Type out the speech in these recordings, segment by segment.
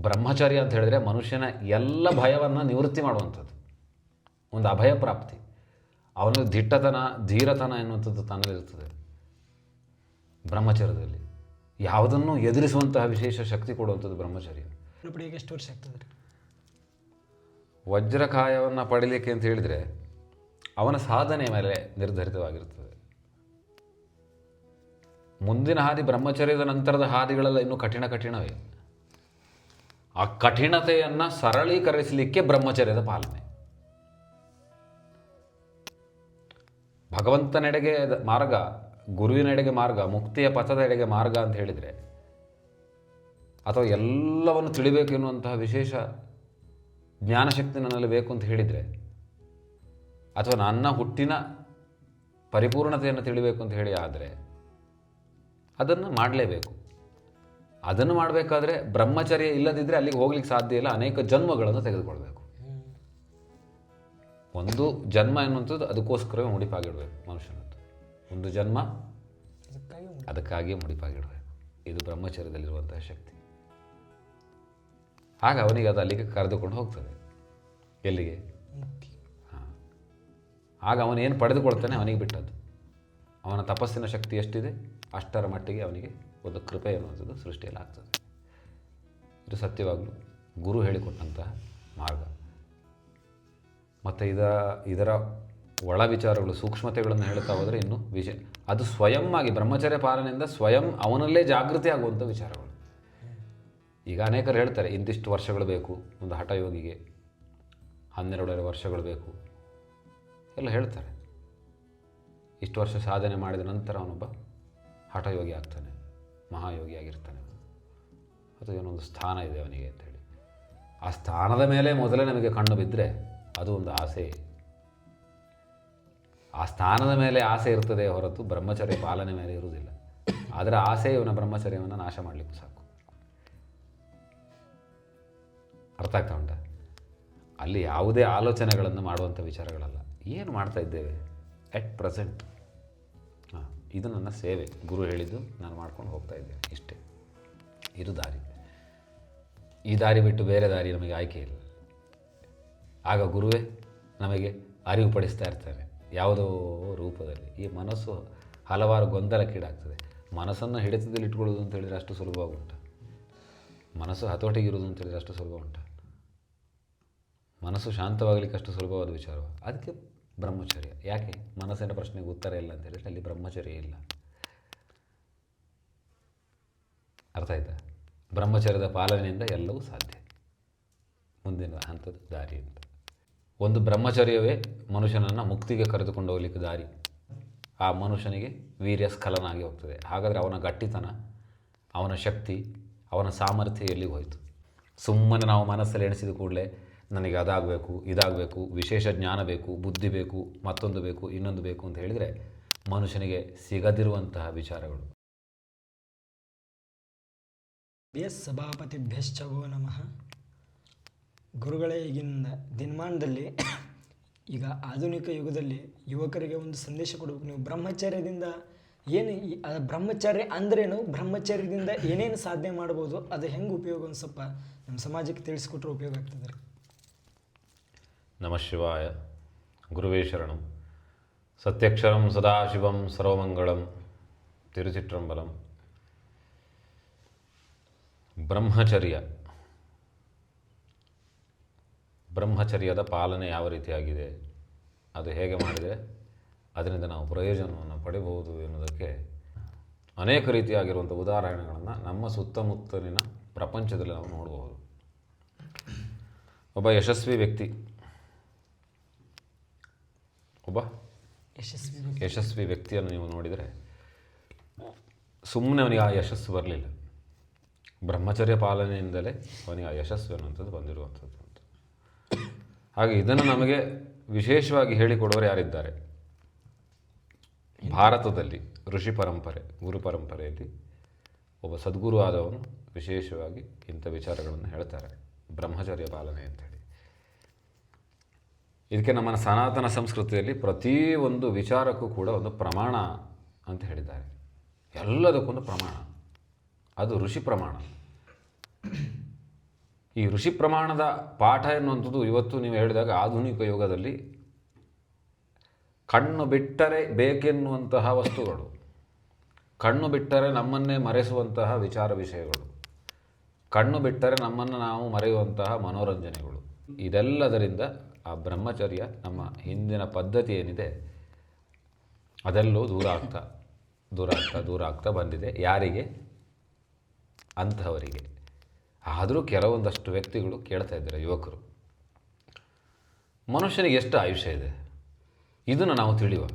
ಬ್ರಹ್ಮಚರ್ಯ ಅಂತ ಹೇಳಿದ್ರೆ ಮನುಷ್ಯನ ಎಲ್ಲ ಭಯವನ್ನು ನಿವೃತ್ತಿ ಮಾಡುವಂಥದ್ದು. ಒಂದು ಅಭಯ ಪ್ರಾಪ್ತಿ. ಅವನ ದಿಟ್ಟತನ ಧೀರತನ ಎನ್ನುವಂಥದ್ದು ತನ್ನಲ್ಲಿರ್ತದೆ ಬ್ರಹ್ಮಚರ್ಯದಲ್ಲಿ. ಯಾವುದನ್ನು ಎದುರಿಸುವಂತಹ ವಿಶೇಷ ಶಕ್ತಿ ಕೊಡುವಂಥದ್ದು ಬ್ರಹ್ಮಚರ್ಯ. ಎಷ್ಟು ವರ್ಷ ಆಗ್ತದೆ ವಜ್ರಕಾಯವನ್ನು ಪಡೀಲಿಕ್ಕೆ ಅಂತ ಹೇಳಿದರೆ ಅವನ ಸಾಧನೆ ಮೇಲೆ ನಿರ್ಧರಿತವಾಗಿರುತ್ತದೆ ಮುಂದಿನ ಹಾದಿ ಬ್ರಹ್ಮಚರ್ಯದ ನಂತರದ ಹಾದಿಗಳೆಲ್ಲ ಇನ್ನೂ ಕಠಿಣ ಕಠಿಣವೇ. ಆ ಕಠಿಣತೆಯನ್ನು ಸರಳೀಕರಿಸಲಿಕ್ಕೆ ಬ್ರಹ್ಮಚರ್ಯದ ಪಾಲನೆ. ಭಗವಂತನೆಡೆಗೆ ಮಾರ್ಗ, ಗುರುವಿನೆಡೆಗೆ ಮಾರ್ಗ, ಮುಕ್ತಿಯ ಪಥದೆಡೆಗೆ ಮಾರ್ಗ ಅಂತ ಹೇಳಿದರೆ, ಅಥವಾ ಎಲ್ಲವನ್ನು ತಿಳಿಬೇಕು ಎನ್ನುವಂತಹ ವಿಶೇಷ ಜ್ಞಾನಶಕ್ತಿ ನನ್ನಲ್ಲಿ ಬೇಕು ಅಂತ ಹೇಳಿದರೆ, ಅಥವಾ ನನ್ನ ಹುಟ್ಟಿನ ಪರಿಪೂರ್ಣತೆಯನ್ನು ತಿಳಿಬೇಕು ಅಂತ ಹೇಳಿ ಆದರೆ, ಅದನ್ನು ಮಾಡಲೇಬೇಕು. ಅದನ್ನು ಮಾಡಬೇಕಾದ್ರೆ ಬ್ರಹ್ಮಚರ್ಯ ಇಲ್ಲದಿದ್ದರೆ ಅಲ್ಲಿಗೆ ಹೋಗ್ಲಿಕ್ಕೆ ಸಾಧ್ಯ ಇಲ್ಲ. ಅನೇಕ ಜನ್ಮಗಳನ್ನು ತೆಗೆದುಕೊಳ್ಬೇಕು. ಒಂದು ಜನ್ಮ ಎನ್ನುವಂಥದ್ದು ಅದಕ್ಕೋಸ್ಕರವೇ ಮುಡಿಪಾಗಿಡಬೇಕು ಮನುಷ್ಯನದ್ದು. ಒಂದು ಜನ್ಮ ಅದಕ್ಕಾಗಿ ಅದಕ್ಕಾಗಿಯೇ ಮುಡಿಪಾಗಿಡಬೇಕು. ಇದು ಬ್ರಹ್ಮಚರ್ಯದಲ್ಲಿರುವಂತಹ ಶಕ್ತಿ. ಆಗ ಅವನಿಗೆ ಅದು ಅಲ್ಲಿಗೆ ಕರೆದುಕೊಂಡು ಹೋಗ್ತದೆ. ಎಲ್ಲಿಗೆ? ಹಾಂ. ಆಗ ಅವನೇನು ಪಡೆದುಕೊಳ್ತಾನೆ? ಅವನಿಗೆ ಬಿಟ್ಟದ್ದು. ಅವನ ತಪಸ್ಸಿನ ಶಕ್ತಿ ಎಷ್ಟಿದೆ? ಅಷ್ಟರ ಮಟ್ಟಿಗೆ ಅವನಿಗೆ ಒಂದು ಕೃಪೆ ಅನ್ನುವಂಥದ್ದು ಸೃಷ್ಟಿಯಲ್ಲಿ ಆಗ್ತದೆ. ಇದು ಸತ್ಯವಾಗಲು ಗುರು ಹೇಳಿಕೊಟ್ಟಂತಹ ಮಾರ್ಗ. ಮತ್ತು ಇದ, ಇದರ ಒಳ ವಿಚಾರಗಳು, ಸೂಕ್ಷ್ಮತೆಗಳನ್ನು ಹೇಳ್ತಾ ಹೋದರೆ ಇನ್ನು ವಿಷಯ ಅದು ಸ್ವಯಂ ಆಗಿ ಬ್ರಹ್ಮಚರ್ಯ ಪಾಲನೆಯಿಂದ ಸ್ವಯಂ ಅವನಲ್ಲೇ ಜಾಗೃತಿ ಆಗುವಂಥ ವಿಚಾರಗಳು. ಈಗ ಅನೇಕರು ಹೇಳ್ತಾರೆ, ಇಂತಿಷ್ಟು ವರ್ಷಗಳು ಬೇಕು, ಒಂದು ಹಠಯೋಗಿಗೆ ಹನ್ನೆರಡೂವರೆ ವರ್ಷಗಳು ಬೇಕು. ಎಲ್ಲ ಹೇಳ್ತಾರೆ. ಇಷ್ಟು ವರ್ಷ ಸಾಧನೆ ಮಾಡಿದ ನಂತರ ಅವನೊಬ್ಬ ಹಠಯೋಗಿ ಆಗ್ತಾನೆ. ಮಹಾಯೋಗಿ ಆಗಿರ್ತಾನೆ ಅಥವಾ ಏನೊಂದು ಸ್ಥಾನ ಇದೆ ಅವನಿಗೆ ಅಂತೇಳಿ ಆ ಸ್ಥಾನದ ಮೇಲೆ ಮೊದಲೇ ನಮಗೆ ಕಣ್ಣು ಬಿದ್ದರೆ ಅದು ಒಂದು ಆಸೆ. ಆ ಸ್ಥಾನದ ಮೇಲೆ ಆಸೆ ಇರ್ತದೆ ಹೊರತು ಬ್ರಹ್ಮಚರ್ಯ ಪಾಲನೆ ಮೇಲೆ ಇರುವುದಿಲ್ಲ. ಆದರೆ ಆಸೆ ಇವನ ಬ್ರಹ್ಮಚರ್ಯವನ್ನು ನಾಶ ಮಾಡಲಿಕ್ಕೂ ಸಾಕು. ಅರ್ಥ ಆಗ್ತಾ ಉಂಟ? ಅಲ್ಲಿ ಯಾವುದೇ ಆಲೋಚನೆಗಳನ್ನು ಮಾಡುವಂಥ ವಿಚಾರಗಳಲ್ಲ. ಏನು ಮಾಡ್ತಾ ಇದ್ದೇವೆ? ಎಟ್ ಪ್ರೆಸೆಂಟ್ ಇದು ನನ್ನ ಸೇವೆ. ಗುರು ಹೇಳಿದ್ದು ನಾನು ಮಾಡ್ಕೊಂಡು ಹೋಗ್ತಾ ಇದ್ದೇನೆ ಇಷ್ಟೇ. ಇದು ದಾರಿ. ಈ ದಾರಿ ಬಿಟ್ಟು ಬೇರೆ ದಾರಿ ನಮಗೆ ಆಯ್ಕೆ ಇಲ್ಲ. ಆಗ ಗುರುವೇ ನಮಗೆ ಅರಿವು ಪಡಿಸ್ತಾ ಇರ್ತಾನೆ ಯಾವುದೋ ರೂಪದಲ್ಲಿ. ಈ ಮನಸ್ಸು ಹಲವಾರು ಗೊಂದಲಕ್ಕೀಡಾಗ್ತದೆ. ಮನಸ್ಸನ್ನು ಹಿಡಿತದಲ್ಲಿ ಇಟ್ಕೊಳ್ಳೋದು ಅಂತ ಹೇಳಿದರೆ ಅಷ್ಟು ಸುಲಭವಾಗಿ ಉಂಟು. ಮನಸ್ಸು ಹತೋಟಿಗಿರೋದು ಅಂತ ಹೇಳಿದರೆ ಅಷ್ಟು ಸುಲಭ ಉಂಟು. ಮನಸ್ಸು ಶಾಂತವಾಗಲಿಕ್ಕೆ ಅಷ್ಟು ಸುಲಭವಾದ ವಿಚಾರ ಅದಕ್ಕೆ ಬ್ರಹ್ಮಚರ್ಯ. ಯಾಕೆ? ಮನಸ್ಸಿನ ಪ್ರಶ್ನೆಗೆ ಉತ್ತರ ಇಲ್ಲ ಅಂತ ಹೇಳಿದ್ರೆ ಅಲ್ಲಿ ಬ್ರಹ್ಮಚರ್ಯ ಇಲ್ಲ. ಅರ್ಥ ಆಯ್ತಾ? ಬ್ರಹ್ಮಚರ್ಯದ ಪಾಲನೆಯಿಂದ ಎಲ್ಲವೂ ಸಾಧ್ಯ. ಮುಂದಿನ ಹಂತದ ದಾರಿ ಅಂತ. ಒಂದು ಬ್ರಹ್ಮಚರ್ಯವೇ ಮನುಷ್ಯನನ್ನು ಮುಕ್ತಿಗೆ ಕರೆದುಕೊಂಡು ಹೋಗ್ಲಿಕ್ಕೆ ದಾರಿ. ಆ ಮನುಷ್ಯನಿಗೆ ವೀರ್ಯ ಸ್ಖಲನ ಆಗಿ ಹೋಗ್ತದೆ. ಹಾಗಾದರೆ ಅವನ ಗಟ್ಟಿತನ, ಅವನ ಶಕ್ತಿ, ಅವನ ಸಾಮರ್ಥ್ಯ ಎಲ್ಲಿಗೆ ಹೋಯಿತು? ಸುಮ್ಮನೆ ನಾವು ಮನಸ್ಸಲ್ಲಿ ಎಣಿಸಿದ ಕೂಡಲೇ ನನಗೆ ಅದಾಗಬೇಕು, ಇದಾಗಬೇಕು, ವಿಶೇಷ ಜ್ಞಾನ ಬೇಕು, ಬುದ್ಧಿ ಬೇಕು, ಮತ್ತೊಂದು ಬೇಕು, ಇನ್ನೊಂದು ಬೇಕು ಅಂತ ಹೇಳಿದರೆ ಮನುಷ್ಯನಿಗೆ ಸಿಗದಿರುವಂತಹ ವಿಚಾರಗಳು. ಎಸ್ ಸಭಾಪತಿ ವೋ ನಮಃ. ಗುರುಗಳೇ, ಈಗಿನ ದಿನಮಾನದಲ್ಲಿ ಈಗ ಆಧುನಿಕ ಯುಗದಲ್ಲಿ ಯುವಕರಿಗೆ ಒಂದು ಸಂದೇಶ ಕೊಡಬೇಕು. ನೀವು ಬ್ರಹ್ಮಚರ್ಯದಿಂದ ಏನು ಬ್ರಹ್ಮಚಾರ್ಯ ಅಂದ್ರೇನು? ಬ್ರಹ್ಮಚರ್ಯದಿಂದ ಏನೇನು ಸಾಧನೆ ಮಾಡ್ಬೋದು? ಅದು ಹೆಂಗೆ ಉಪಯೋಗ ಸ್ವಲ್ಪ ನಮ್ಮ ಸಮಾಜಕ್ಕೆ ತಿಳಿಸ್ಕೊಟ್ರೆ ಉಪಯೋಗ ಆಗ್ತದೆ. ರೀ ನಮಃ ಶಿವಾಯ ಗುರುವೇ ಶರಣಂ ಸತ್ಯಕ್ಷರಂ ಸದಾಶಿವಂ ಸರ್ವಮಂಗಳಂ ತಿರುಚಿಟ್ರಂಬಲಂ ಬ್ರಹ್ಮಚರ್ಯ ಬ್ರಹ್ಮಚರ್ಯದ ಪಾಲನೆ ಯಾವ ರೀತಿಯಾಗಿದೆ? ಅದು ಹೇಗೆ ಮಾಡಿದೆ? ಅದರಿಂದ ನಾವು ಪ್ರಯೋಜನವನ್ನು ಪಡೆಯಬಹುದು ಎನ್ನುವುದಕ್ಕೆ ಅನೇಕ ರೀತಿಯಾಗಿರುವಂಥ ಉದಾಹರಣೆಗಳನ್ನು ನಮ್ಮ ಸುತ್ತಮುತ್ತಲಿನ ಪ್ರಪಂಚದಲ್ಲಿ ನಾವು ನೋಡಬಹುದು ಒಬ್ಬ ಯಶಸ್ವಿ ವ್ಯಕ್ತಿ ಒಬ್ಬ ಯಶಸ್ವಿ ಯಶಸ್ವಿ ವ್ಯಕ್ತಿಯನ್ನು ನೀವು ನೋಡಿದರೆ ಸುಮ್ಮನೆ ಅವನಿಗೆ ಆ ಯಶಸ್ಸು ಬರಲಿಲ್ಲ. ಬ್ರಹ್ಮಚರ್ಯ ಪಾಲನೆಯಿಂದಲೇ ಅವನಿಗೆ ಆ ಯಶಸ್ಸು ಅನ್ನುವಂಥದ್ದು ಬಂದಿರುವಂಥದ್ದು ಅಂತ. ಹಾಗೆ ಇದನ್ನು ನಮಗೆ ವಿಶೇಷವಾಗಿ ಹೇಳಿಕೊಡೋರು ಯಾರಿದ್ದಾರೆ? ಭಾರತದಲ್ಲಿ ಋಷಿ ಪರಂಪರೆ ಗುರು ಪರಂಪರೆಯಲ್ಲಿ ಒಬ್ಬ ಸದ್ಗುರು ಆದವನು ವಿಶೇಷವಾಗಿ ಇಂಥ ವಿಚಾರಗಳನ್ನು ಹೇಳ್ತಾರೆ. ಬ್ರಹ್ಮಚರ್ಯ ಪಾಲನೆ ಅಂತೇಳಿ ಇದಕ್ಕೆ ನಮ್ಮ ಸನಾತನ ಸಂಸ್ಕೃತಿಯಲ್ಲಿ ಪ್ರತಿ ಒಂದು ವಿಚಾರಕ್ಕೂ ಕೂಡ ಒಂದು ಪ್ರಮಾಣ ಅಂತ ಹೇಳಿದ್ದಾರೆ. ಎಲ್ಲದಕ್ಕೊಂದು ಪ್ರಮಾಣ. ಅದು ಋಷಿ ಪ್ರಮಾಣ. ಈ ಋಷಿ ಪ್ರಮಾಣದ ಪಾಠ ಎನ್ನುವಂಥದ್ದು ಇವತ್ತು ನೀವು ಹೇಳಿದಾಗ ಆಧುನಿಕ ಯುಗದಲ್ಲಿ ಕಣ್ಣು ಬಿಟ್ಟರೆ ಬೇಕೆನ್ನುವಂತಹ ವಸ್ತುಗಳು, ಕಣ್ಣು ಬಿಟ್ಟರೆ ನಮ್ಮನ್ನೇ ಮರೆಸುವಂತಹ ವಿಚಾರ ವಿಷಯಗಳು, ಕಣ್ಣು ಬಿಟ್ಟರೆ ನಮ್ಮನ್ನು ನಾವು ಮರೆಯುವಂತಹ ಮನೋರಂಜನೆಗಳು, ಇದೆಲ್ಲದರಿಂದ ಆ ಬ್ರಹ್ಮಚರ್ಯ ನಮ್ಮ ಹಿಂದಿನ ಪದ್ಧತಿ ಏನಿದೆ, ಅದೆಲ್ಲೂ ದೂರ ಆಗ್ತಾ ದೂರ ಆಗ್ತಾ ದೂರ ಆಗ್ತಾ ಬಂದಿದೆ. ಯಾರಿಗೆ? ಅಂಥವರಿಗೆ. ಆದರೂ ಕೆಲವೊಂದಷ್ಟು ವ್ಯಕ್ತಿಗಳು ಕೇಳ್ತಾ ಇದ್ದಾರೆ, ಯುವಕರು. ಮನುಷ್ಯನಿಗೆ ಎಷ್ಟು ಆಯುಷ್ಯ ಇದೆ? ಇದನ್ನು ನಾವು ತಿಳಿಯುವ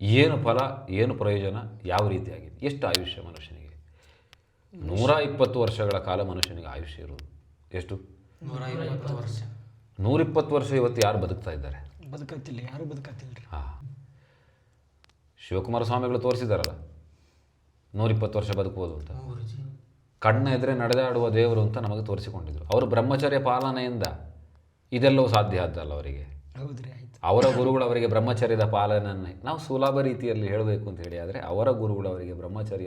ಏನು ಫಲ, ಏನು ಪ್ರಯೋಜನ, ಯಾವ ರೀತಿಯಾಗಿದೆ? ಎಷ್ಟು ಆಯುಷ್ಯ ಮನುಷ್ಯನಿಗೆ? ನೂರ ಇಪ್ಪತ್ತು ವರ್ಷಗಳ ಕಾಲ ಮನುಷ್ಯನಿಗೆ ಆಯುಷ್ಯ ಇರುವುದು. ಎಷ್ಟು? ನೂರ ಇಪ್ಪತ್ತು ವರ್ಷ. ನೂರಿಪ್ಪತ್ತು ವರ್ಷ ಇವತ್ತು ಯಾರು ಬದುಕ್ತಾ ಇದ್ದಾರೆ? ಬದುಕತ್ತಿಲ್ಲ ಯಾರು ಬದುಕತ್ತಿಲ್ಲ ರೀ. ಹಾಂ. ಶಿವಕುಮಾರ ಸ್ವಾಮಿಗಳು ತೋರಿಸಿದಾರಲ್ಲ ನೂರಿಪ್ಪತ್ತು ವರ್ಷ ಬದುಕುವುದು ಅಂತ. ಕಣ್ಣ ಎದುರೆ ನಡೆದಾಡುವ ದೇವರು ಅಂತ ನಮಗೆ ತೋರಿಸಿಕೊಂಡಿದ್ರು. ಅವರು ಬ್ರಹ್ಮಚರ್ಯ ಪಾಲನೆಯಿಂದ ಇದೆಲ್ಲವೂ ಸಾಧ್ಯ ಆದ್ದಲ್ಲ ಅವರಿಗೆ. ಹೌದ್ರಿ ಆಯ್ತು. ಅವರ ಗುರುಗಳು ಅವರಿಗೆ ಬ್ರಹ್ಮಚರ್ಯದ ಪಾಲನೆಯನ್ನು ನಾವು ಸುಲಭ ರೀತಿಯಲ್ಲಿ ಹೇಳಬೇಕು ಅಂತ ಹೇಳಿ ಆದರೆ ಅವರ ಗುರುಗಳು ಅವರಿಗೆ ಬ್ರಹ್ಮಚರ್ಯ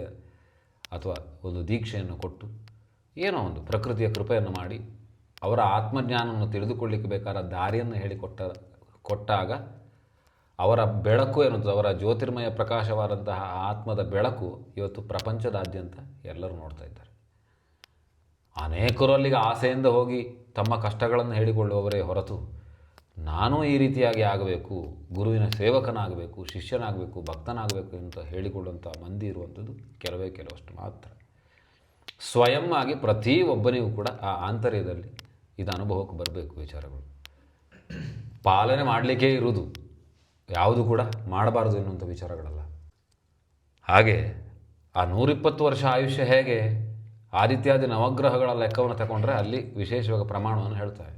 ಅಥವಾ ಒಂದು ದೀಕ್ಷೆಯನ್ನು ಕೊಟ್ಟು ಏನೋ ಒಂದು ಪ್ರಕೃತಿಯ ಕೃಪೆಯನ್ನು ಮಾಡಿ ಅವರ ಆತ್ಮಜ್ಞಾನವನ್ನು ತಿಳಿದುಕೊಳ್ಳಿಕ್ಕೆ ಬೇಕಾದ ದಾರಿಯನ್ನು ಹೇಳಿಕೊಟ್ಟ, ಕೊಟ್ಟಾಗ ಅವರ ಬೆಳಕು ಎನ್ನುವುದು ಅವರ ಜ್ಯೋತಿರ್ಮಯ ಪ್ರಕಾಶವಾದಂತಹ ಆತ್ಮದ ಬೆಳಕು ಇವತ್ತು ಪ್ರಪಂಚದಾದ್ಯಂತ ಎಲ್ಲರೂ ನೋಡ್ತಾ ಇದ್ದಾರೆ. ಅನೇಕರು ಅಲ್ಲಿಗೆ ಆಸೆಯಿಂದ ಹೋಗಿ ತಮ್ಮ ಕಷ್ಟಗಳನ್ನು ಹೇಳಿಕೊಳ್ಳುವವರೇ ಹೊರತು ನಾನು ಈ ರೀತಿಯಾಗಿ ಆಗಬೇಕು, ಗುರುವಿನ ಸೇವಕನಾಗಬೇಕು, ಶಿಷ್ಯನಾಗಬೇಕು, ಭಕ್ತನಾಗಬೇಕು ಅಂತ ಹೇಳಿಕೊಳ್ಳುವಂಥ ಮಂದಿ ಇರುವಂಥದ್ದು ಕೆಲವೇ ಕೆಲವಷ್ಟು ಮಾತ್ರ. ಸ್ವಯಂ ಆಗಿ ಪ್ರತಿ ಒಬ್ಬನಿಗೂ ಕೂಡ ಆ ಆಂತರ್ಯದಲ್ಲಿ ಇದು ಅನುಭವಕ್ಕೆ ಬರಬೇಕು ವಿಚಾರಗಳು. ಪಾಲನೆ ಮಾಡಲಿಕ್ಕೇ ಇರುವುದು. ಯಾವುದು ಕೂಡ ಮಾಡಬಾರದು ಎನ್ನುವಂಥ ವಿಚಾರಗಳಲ್ಲ. ಹಾಗೆ ಆ ನೂರಿಪ್ಪತ್ತು ವರ್ಷ ಆಯುಷ್ಯ ಹೇಗೆ ಆದಿತ್ಯಾದಿ ನವಗ್ರಹಗಳ ಲೆಕ್ಕವನ್ನು ತಗೊಂಡ್ರೆ ಅಲ್ಲಿ ವಿಶೇಷವಾಗಿ ಪ್ರಮಾಣವನ್ನು ಹೇಳ್ತಾರೆ.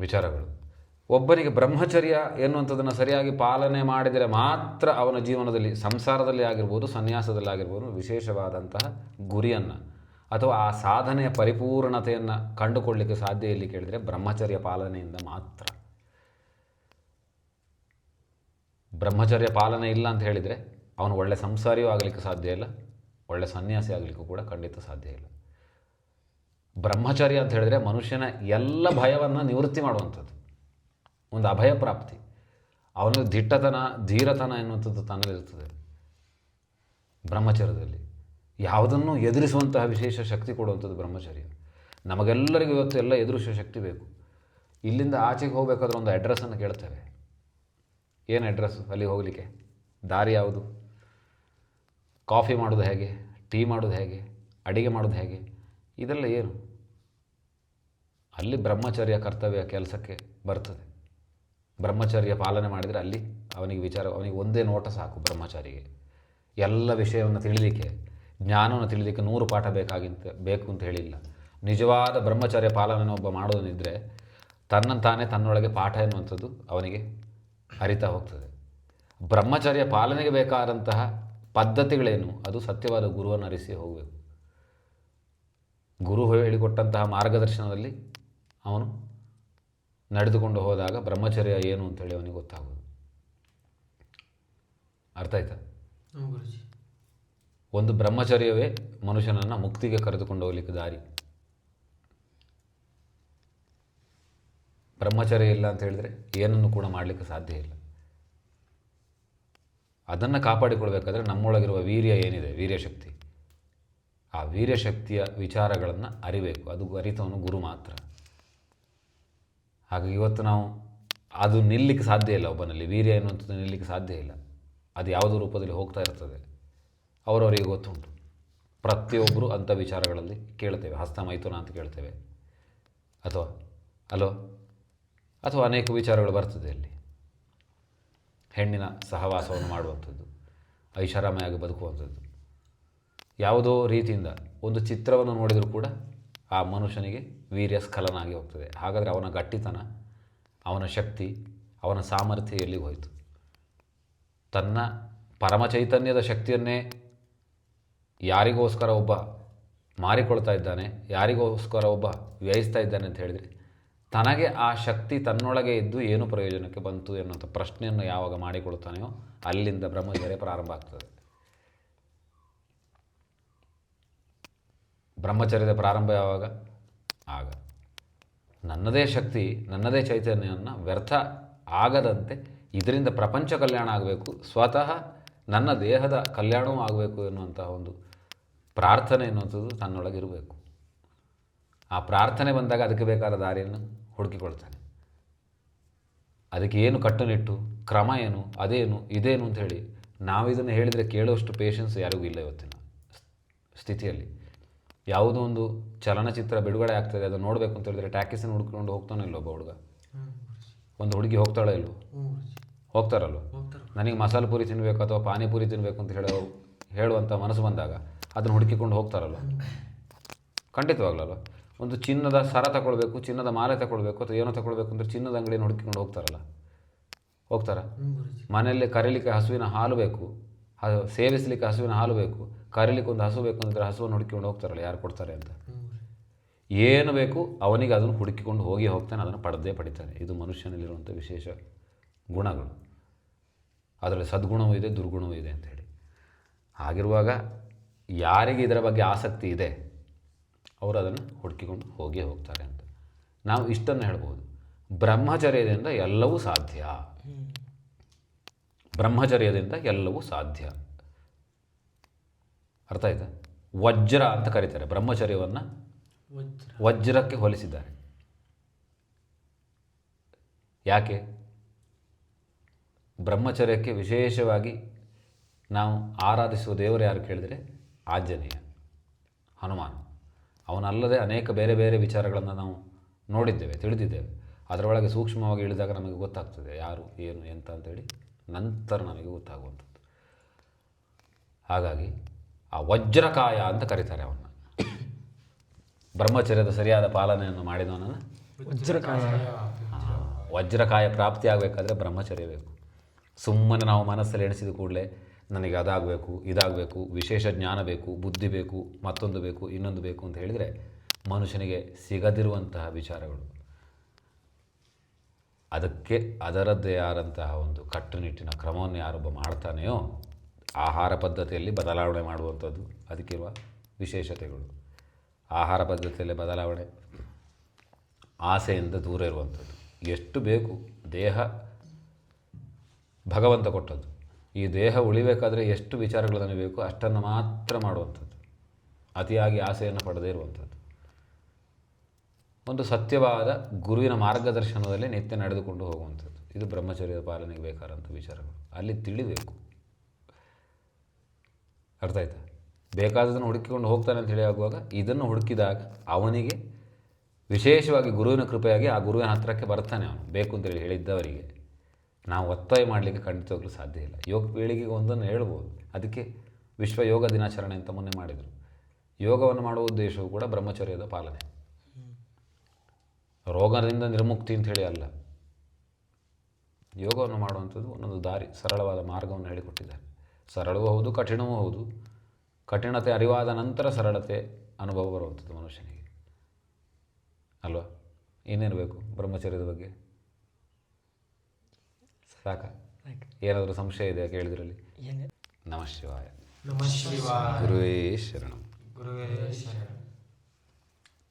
ವಿಚಾರಗಳು. ಒಬ್ಬನಿಗೆ ಬ್ರಹ್ಮಚರ್ಯ ಎನ್ನುವಂಥದ್ದನ್ನು ಸರಿಯಾಗಿ ಪಾಲನೆ ಮಾಡಿದರೆ ಮಾತ್ರ ಅವನ ಜೀವನದಲ್ಲಿ, ಸಂಸಾರದಲ್ಲಿ ಆಗಿರ್ಬೋದು, ಸನ್ಯಾಸದಲ್ಲಿ ಆಗಿರ್ಬೋದು, ವಿಶೇಷವಾದಂತಹ ಗುರಿಯನ್ನು ಅಥವಾ ಆ ಸಾಧನೆಯ ಪರಿಪೂರ್ಣತೆಯನ್ನು ಕಂಡುಕೊಳ್ಳಲಿಕ್ಕೆ ಸಾಧ್ಯ ಇಲ್ಲಿ ಕೇಳಿದರೆ ಬ್ರಹ್ಮಚರ್ಯ ಪಾಲನೆಯಿಂದ ಮಾತ್ರ. ಬ್ರಹ್ಮಚರ್ಯ ಪಾಲನೆ ಇಲ್ಲ ಅಂತ ಹೇಳಿದರೆ ಅವನು ಒಳ್ಳೆ ಸಂಸಾರಿಯೂ ಆಗಲಿಕ್ಕೆ ಸಾಧ್ಯ ಇಲ್ಲ, ಒಳ್ಳೆ ಸನ್ಯಾಸಿ ಆಗಲಿಕ್ಕೂ ಕೂಡ ಖಂಡಿತ ಸಾಧ್ಯ ಇಲ್ಲ. ಬ್ರಹ್ಮಚರ್ಯ ಅಂತ ಹೇಳಿದರೆ ಮನುಷ್ಯನ ಎಲ್ಲ ಭಯವನ್ನು ನಿವೃತ್ತಿ ಮಾಡುವಂಥದ್ದು. ಒಂದು ಅಭಯ ಪ್ರಾಪ್ತಿ. ಅವನು ದಿಟ್ಟತನ, ಧೀರತನ ಎನ್ನುವಂಥದ್ದು ತನ್ನಲ್ಲಿರ್ತದೆ ಬ್ರಹ್ಮಚರ್ಯದಲ್ಲಿ. ಯಾವುದನ್ನು ಎದುರಿಸುವಂತಹ ವಿಶೇಷ ಶಕ್ತಿ ಕೊಡುವಂಥದ್ದು ಬ್ರಹ್ಮಚರ್ಯ. ನಮಗೆಲ್ಲರಿಗೂ ಇವತ್ತು ಎಲ್ಲ ಎದುರಿಸುವ ಶಕ್ತಿ ಬೇಕು. ಇಲ್ಲಿಂದ ಆಚೆಗೆ ಹೋಗಬೇಕಾದ್ರೆ ಒಂದು ಅಡ್ರೆಸ್ಸನ್ನು ಕೇಳ್ತೇವೆ. ಏನು ಅಡ್ರೆಸ್ ಅಲ್ಲಿ ಹೋಗಲಿಕ್ಕೆ? ದಾರಿ ಯಾವುದು? ಕಾಫಿ ಮಾಡೋದು ಹೇಗೆ? ಟೀ ಮಾಡೋದು ಹೇಗೆ? ಅಡಿಗೆ ಮಾಡೋದು ಹೇಗೆ? ಇದೆಲ್ಲ ಏನು? ಅಲ್ಲಿ ಬ್ರಹ್ಮಚರ್ಯ ಕರ್ತವ್ಯ ಕೆಲಸಕ್ಕೆ ಬರ್ತದೆ. ಬ್ರಹ್ಮಚರ್ಯ ಪಾಲನೆ ಮಾಡಿದರೆ ಅಲ್ಲಿ ಅವನಿಗೆ ವಿಚಾರ, ಅವನಿಗೆ ಒಂದೇ ನೋಟ ಸಾಕು ಬ್ರಹ್ಮಚಾರಿಗೆ. ಎಲ್ಲ ವಿಷಯವನ್ನು ತಿಳಿಲಿಕ್ಕೆ ಜ್ಞಾನವನ್ನು ತಿಳಿದಕ್ಕೆ ನೂರು ಪಾಠ ಬೇಕಾಗಿಂತ ಬೇಕು ಅಂತ ಹೇಳಿಲ್ಲ. ನಿಜವಾದ ಬ್ರಹ್ಮಚಾರ್ಯ ಪಾಲನೆ ಒಬ್ಬ ಮಾಡೋದನ್ನಿದ್ದರೆ ತನ್ನಂತಾನೇ ತನ್ನೊಳಗೆ ಪಾಠ ಎನ್ನುವಂಥದ್ದು ಅವನಿಗೆ ಅರಿತಾ ಹೋಗ್ತದೆ. ಬ್ರಹ್ಮಚಾರ್ಯ ಪಾಲನೆಗೆ ಬೇಕಾದಂತಹ ಪದ್ಧತಿಗಳೇನು? ಅದು ಸತ್ಯವಾದ ಗುರುವನ್ನು ಅರಿಸಿ ಹೋಗಬೇಕು. ಗುರು ಹೇಳಿಕೊಟ್ಟಂತಹ ಮಾರ್ಗದರ್ಶನದಲ್ಲಿ ಅವನು ನಡೆದುಕೊಂಡು ಹೋದಾಗ ಬ್ರಹ್ಮಚರ್ಯ ಏನು ಅಂತೇಳಿ ಅವನಿಗೆ ಗೊತ್ತಾಗೋದು. ಅರ್ಥ ಆಯ್ತಾ? ಒಂದು ಬ್ರಹ್ಮಚರ್ಯವೇ ಮನುಷ್ಯನನ್ನು ಮುಕ್ತಿಗೆ ಕರೆದುಕೊಂಡು ಹೋಗ್ಲಿಕ್ಕೆ ದಾರಿ. ಬ್ರಹ್ಮಚರ್ಯ ಇಲ್ಲ ಅಂತ ಹೇಳಿದರೆ ಏನನ್ನು ಕೂಡ ಮಾಡಲಿಕ್ಕೆ ಸಾಧ್ಯ ಇಲ್ಲ. ಅದನ್ನು ಕಾಪಾಡಿಕೊಳ್ಬೇಕಾದ್ರೆ ನಮ್ಮೊಳಗಿರುವ ವೀರ್ಯ ಏನಿದೆ? ವೀರ್ಯಶಕ್ತಿ. ಆ ವೀರ್ಯಶಕ್ತಿಯ ವಿಚಾರಗಳನ್ನು ಅರಿಬೇಕು. ಅದು ಅರಿತವನು ಗುರು ಮಾತ್ರ. ಹಾಗಾಗಿ ಇವತ್ತು ನಾವು ಅದು ನಿಲ್ಲಿಕ್ಕೆ ಸಾಧ್ಯ ಇಲ್ಲ ಒಬ್ಬನಲ್ಲಿ. ವೀರ್ಯ ಎನ್ನುವಂಥದ್ದು ನಿಲ್ಲಿಕ್ಕೆ ಸಾಧ್ಯ ಇಲ್ಲ. ಅದು ಯಾವುದೋ ರೂಪದಲ್ಲಿ ಹೋಗ್ತಾ ಇರ್ತದೆ. ಅವರವರಿಗೆ ಗೊತ್ತುಂಟು. ಪ್ರತಿಯೊಬ್ಬರು ಅಂಥ ವಿಚಾರಗಳಲ್ಲಿ ಕೇಳ್ತೇವೆ. ಹಸ್ತ ಮೈಥುನ ಅಂತ ಕೇಳ್ತೇವೆ. ಅಥವಾ, ಅಲೋ, ಅಥವಾ ಅನೇಕ ವಿಚಾರಗಳು ಬರ್ತದೆ ಅಲ್ಲಿ. ಹೆಣ್ಣಿನ ಸಹವಾಸವನ್ನು ಮಾಡುವಂಥದ್ದು, ಐಷಾರಾಮಿಯಾಗಿ ಬದುಕುವಂಥದ್ದು. ಯಾವುದೋ ರೀತಿಯಿಂದ ಒಂದು ಚಿತ್ರವನ್ನು ನೋಡಿದರೂ ಕೂಡ ಆ ಮನುಷ್ಯನಿಗೆ ವೀರ್ಯ ಸ್ಖಲನ ಆಗಿ ಹೋಗ್ತದೆ. ಹಾಗಾದರೆ ಅವನ ಗಟ್ಟಿತನ, ಅವನ ಶಕ್ತಿ, ಅವನ ಸಾಮರ್ಥ್ಯ ಎಲ್ಲಿಗೆ ಹೋಯಿತು? ತನ್ನ ಪರಮಚೈತನ್ಯದ ಶಕ್ತಿಯನ್ನೇ ಯಾರಿಗೋಸ್ಕರ ಒಬ್ಬ ಮಾರಿಕೊಳ್ತಾ ಇದ್ದಾನೆ, ಯಾರಿಗೋಸ್ಕರ ಒಬ್ಬ ವ್ಯಯಿಸ್ತಾ ಇದ್ದಾನೆ ಅಂತ ಹೇಳಿದರೆ, ತನಗೆ ಆ ಶಕ್ತಿ ತನ್ನೊಳಗೆ ಇದ್ದು ಏನು ಪ್ರಯೋಜನಕ್ಕೆ ಬಂತು ಎನ್ನುವಂಥ ಪ್ರಶ್ನೆಯನ್ನು ಯಾವಾಗ ಮಾಡಿಕೊಳ್ತಾನೆಯೋ ಅಲ್ಲಿಂದ ಬ್ರಹ್ಮಚರ್ಯ ಪ್ರಾರಂಭ ಆಗ್ತದೆ. ಬ್ರಹ್ಮಚರ್ಯದ ಪ್ರಾರಂಭ ಯಾವಾಗ? ಆಗ. ನನ್ನದೇ ಶಕ್ತಿ, ನನ್ನದೇ ಚೈತನ್ಯವನ್ನು ವ್ಯರ್ಥ ಆಗದಂತೆ ಇದರಿಂದ ಪ್ರಪಂಚ ಕಲ್ಯಾಣ ಆಗಬೇಕು. ಸ್ವತಃ ನನ್ನ ದೇಹದ ಕಲ್ಯಾಣವೂ ಆಗಬೇಕು ಎನ್ನುವಂತಹ ಒಂದು ಪ್ರಾರ್ಥನೆ ಎನ್ನುವಂಥದ್ದು ತನ್ನೊಳಗಿರಬೇಕು. ಆ ಪ್ರಾರ್ಥನೆ ಬಂದಾಗ ಅದಕ್ಕೆ ಬೇಕಾದ ದಾರಿಯನ್ನು ಹುಡುಕಿಕೊಳ್ತಾನೆ. ಅದಕ್ಕೆ ಏನು ಕಟ್ಟುನಿಟ್ಟು ಕ್ರಮ ಏನು ಅದೇನು ಇದೇನು ಅಂತ ಹೇಳಿ ನಾವು ಇದನ್ನು ಹೇಳಿದರೆ ಕೇಳುವಷ್ಟು ಪೇಷನ್ಸ್ ಯಾರಿಗೂ ಇಲ್ಲ ಇವತ್ತಿನ ಸ್ಥಿತಿಯಲ್ಲಿ. ಯಾವುದೋ ಒಂದು ಚಲನಚಿತ್ರ ಬಿಡುಗಡೆ ಆಗ್ತದೆ ಅದನ್ನು ನೋಡಬೇಕು ಅಂತ ಹೇಳಿದ್ರೆ ಟ್ಯಾಕಿಸನ್ನು ಹುಡ್ಕೊಂಡು ಹೋಗ್ತಾನೆ ಇಲ್ಲೋ ಒಬ್ಬ ಹುಡುಗ? ಒಂದು ಹುಡುಗಿ ಹೋಗ್ತಾಳೆ ಇಲ್ವೋ? ಗುರುಜಿ ಹೋಗ್ತಾರಲ್ವ? ನನಗೆ ಮಸಾಲೆ ಪೂರಿ ತಿನ್ನಬೇಕು ಅಥವಾ ಪಾನಿಪುರಿ ತಿನ್ನಬೇಕು ಅಂತ ಹೇಳೋ ಹೇಳುವಂಥ ಮನಸ್ಸು ಬಂದಾಗ ಅದನ್ನು ಹುಡುಕಿಕೊಂಡು ಹೋಗ್ತಾರಲ್ವ? ಖಂಡಿತವಾಗ್ಲಲ್ವ? ಒಂದು ಚಿನ್ನದ ಸರ ತಗೊಳ್ಬೇಕು ಚಿನ್ನದ ಮಾಲೆ ತಗೊಳ್ಬೇಕು ಅಥವಾ ಏನೋ ತಗೊಳ್ಬೇಕು ಅಂದರೆ ಚಿನ್ನದ ಅಂಗಡಿಯನ್ನು ಹುಡುಕಿಕೊಂಡು ಹೋಗ್ತಾರಲ್ಲ? ಹೋಗ್ತಾರ? ಮನೆಯಲ್ಲಿ ಕರೀಲಿಕ್ಕೆ ಹಸುವಿನ ಹಾಲು ಬೇಕು. ಅದು ಸೇವಿಸಲಿಕ್ಕೆ ಹಸುವಿನ ಹಾಲು ಬೇಕು. ಕರೀಲಿಕ್ಕೆ ಒಂದು ಹಸು ಬೇಕು ಅಂದರೆ ಹಸುವನ್ನು ಹುಡುಕಿಕೊಂಡು ಹೋಗ್ತಾರಲ್ಲ ಯಾರು ಕೊಡ್ತಾರೆ ಅಂತ? ಏನು ಬೇಕು ಅವನಿಗೆ ಅದನ್ನು ಹುಡುಕಿಕೊಂಡು ಹೋಗಿ ಹೋಗ್ತಾನೆ ಅದನ್ನು ಪಡೆದೇ ಪಡಿತಾನೆ. ಇದು ಮನುಷ್ಯನಲ್ಲಿರುವಂಥ ವಿಶೇಷ ಗುಣಗಳು. ಅದರಲ್ಲಿ ಸದ್ಗುಣವೂ ಇದೆ ದುರ್ಗುಣವೂ ಇದೆ ಅಂತ ಹೇಳಿ. ಹಾಗಿರುವಾಗ ಯಾರಿಗೆ ಇದರ ಬಗ್ಗೆ ಆಸಕ್ತಿ ಇದೆ ಅವರು ಅದನ್ನು ಹುಡುಕಿಕೊಂಡು ಹೋಗೇ ಹೋಗ್ತಾರೆ ಅಂತ. ನಾವು ಇಷ್ಟನ್ನು ಹೇಳ್ಬೋದು. ಬ್ರಹ್ಮಚರ್ಯದಿಂದ ಎಲ್ಲವೂ ಸಾಧ್ಯ. ಬ್ರಹ್ಮಚರ್ಯದಿಂದ ಎಲ್ಲವೂ ಸಾಧ್ಯ. ಅರ್ಥ ಆಯ್ತಾ? ವಜ್ರ ಅಂತ ಕರೀತಾರೆ ಬ್ರಹ್ಮಚರ್ಯವನ್ನು ವಜ್ರ. ವಜ್ರಕ್ಕೆ ಹೋಲಿಸಿದ್ದಾರೆ. ಯಾಕೆ? ಬ್ರಹ್ಮಚರ್ಯಕ್ಕೆ ವಿಶೇಷವಾಗಿ ನಾವು ಆರಾಧಿಸುವ ದೇವರು ಯಾರು ಕೇಳಿದರೆ ಆಂಜನೇಯ ಹನುಮಾನ್. ಅವನಲ್ಲದೆ ಅನೇಕ ಬೇರೆ ಬೇರೆ ವಿಚಾರಗಳನ್ನು ನಾವು ನೋಡಿದ್ದೇವೆ ತಿಳಿದಿದ್ದೇವೆ. ಅದರೊಳಗೆ ಸೂಕ್ಷ್ಮವಾಗಿ ಇಳಿದಾಗ ನಮಗೆ ಗೊತ್ತಾಗ್ತದೆ ಯಾರು ಏನು ಎಂತ ಅಂತೇಳಿ. ನಂತರ ನಮಗೆ ಗೊತ್ತಾಗುವಂಥದ್ದು. ಹಾಗಾಗಿ ಆ ವಜ್ರಕಾಯ ಅಂತ ಕರೀತಾರೆ ಅವನ್ನ. ಬ್ರಹ್ಮಚರ್ಯದ ಸರಿಯಾದ ಪಾಲನೆಯನ್ನು ಮಾಡಿದವನನ್ನು ವಜ್ರಕಾಯ. ವಜ್ರಕಾಯ ಪ್ರಾಪ್ತಿ ಆಗಬೇಕಾದ್ರೆ ಬ್ರಹ್ಮಚರ್ಯ ಬೇಕು. ಸುಮ್ಮನೆ ನಾವು ಮನಸ್ಸಲ್ಲಿ ಎಣಿಸಿದ ಕೂಡಲೇ ನನಗೆ ಅದಾಗಬೇಕು, ಇದಾಗಬೇಕು, ವಿಶೇಷ ಜ್ಞಾನ ಬೇಕು, ಬುದ್ಧಿ ಬೇಕು, ಮತ್ತೊಂದು ಬೇಕು, ಇನ್ನೊಂದು ಬೇಕು ಅಂತ ಹೇಳಿದರೆ ಮನುಷ್ಯನಿಗೆ ಸಿಗದಿರುವಂತಹ ವಿಚಾರಗಳು. ಅದಕ್ಕೆ ಅದರದ್ದೇ ಆದಂತಹ ಒಂದು ಕಟ್ಟುನಿಟ್ಟಿನ ಕ್ರಮವನ್ನು ಯಾರೊಬ್ಬ ಮಾಡ್ತಾನೆಯೋ ಆಹಾರ ಪದ್ಧತಿಯಲ್ಲಿ ಬದಲಾವಣೆ ಮಾಡುವಂಥದ್ದು ಅದಕ್ಕಿರುವ ವಿಶೇಷತೆಗಳು. ಆಹಾರ ಪದ್ಧತಿಯಲ್ಲಿ ಬದಲಾವಣೆ ಆಸೆಯಿಂದ ದೂರ ಇರುವಂಥದ್ದು. ಎಷ್ಟು ಬೇಕು, ದೇಹ ಭಗವಂತ ಕೊಟ್ಟದ್ದು. ಈ ದೇಹ ಉಳಿಬೇಕಾದರೆ ಎಷ್ಟು ವಿಚಾರಗಳು ನನಗೆ ಬೇಕು ಅಷ್ಟನ್ನು ಮಾತ್ರ ಮಾಡುವಂಥದ್ದು. ಅತಿಯಾಗಿ ಆಸೆಯನ್ನು ಪಡೆದೇ ಇರುವಂಥದ್ದು. ಒಂದು ಸತ್ಯವಾದ ಗುರುವಿನ ಮಾರ್ಗದರ್ಶನದಲ್ಲಿ ನಿತ್ಯ ನಡೆದುಕೊಂಡು ಹೋಗುವಂಥದ್ದು. ಇದು ಬ್ರಹ್ಮಚರ್ಯದ ಪಾಲನೆಗೆ ಬೇಕಾದಂಥ ವಿಚಾರಗಳು. ಅಲ್ಲಿ ತಿಳಿಬೇಕು. ಅರ್ಥ ಆಯ್ತಾ? ಬೇಕಾದದನ್ನು ಹುಡುಕಿಕೊಂಡು ಹೋಗ್ತಾನೆ ಅಂತ ಹೇಳಿ ಆಗುವಾಗ ಇದನ್ನು ಹುಡುಕಿದಾಗ ಅವನಿಗೆ ವಿಶೇಷವಾಗಿ ಗುರುವಿನ ಕೃಪೆಯಾಗಿ ಆ ಗುರುವಿನ ಹತ್ತಿರಕ್ಕೆ ಬರ್ತಾನೆ ಅವನು. ಬೇಕು ಅಂತೇಳಿ ಹೇಳಿದ್ದವರಿಗೆ. ನಾವು ಒತ್ತಾಯ ಮಾಡಲಿಕ್ಕೆ ಖಂಡಿತವಾಗ್ಲೂ ಸಾಧ್ಯ ಇಲ್ಲ. ಯೋಗ ಪೀಳಿಗೆಗೆ ಒಂದನ್ನು ಹೇಳ್ಬೋದು. ಅದಕ್ಕೆ ವಿಶ್ವ ಯೋಗ ದಿನಾಚರಣೆ ಅಂತ ಮೊನ್ನೆ ಮಾಡಿದರು. ಯೋಗವನ್ನು ಮಾಡುವ ಉದ್ದೇಶವು ಕೂಡ ಬ್ರಹ್ಮಚರ್ಯದ ಪಾಲನೆ. ರೋಗದಿಂದ ನಿರ್ಮುಕ್ತಿ ಅಂತ ಹೇಳಿ ಅಲ್ಲ. ಯೋಗವನ್ನು ಮಾಡುವಂಥದ್ದು ಒಂದೊಂದು ದಾರಿ, ಸರಳವಾದ ಮಾರ್ಗವನ್ನು ಹೇಳಿಕೊಟ್ಟಿದ್ದಾರೆ. ಸರಳವೂ ಹೌದು, ಕಠಿಣವೂ ಹೌದು. ಕಠಿಣತೆ ಅರಿವಾದ ನಂತರ ಸರಳತೆ ಅನುಭವ ಬರುವಂಥದ್ದು ಮನುಷ್ಯನಿಗೆ. ಅಲ್ವಾ? ಏನೇನು ಬೇಕು ಬ್ರಹ್ಮಚರ್ಯದ ಬಗ್ಗೆ? ಸಾಕ? ಏನಾದರೂ ಸಂಶಯ ಇದೆಯಾ ಕೇಳಿದ್ರಲ್ಲಿ? ಏನೇ ನಮಃ ಶಿವಾಯ. ನಮಃ ಶಿವಾಯ. ಗುರುವೇ ಶರಣಂ. ಗುರುವೇ ಶರಣ.